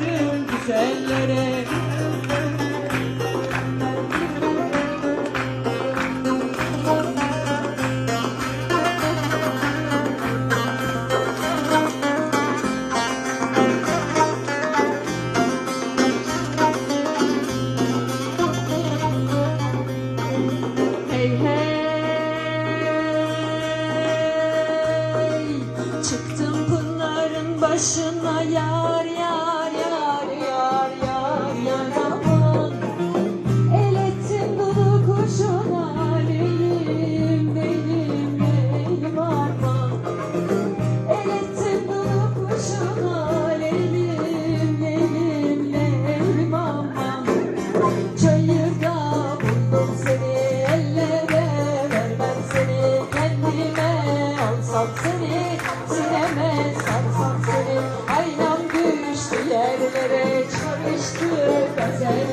Düştüm düşenlere başına ya. seni Sineme seni Aynam düştü yerlere Çarıştı bezelere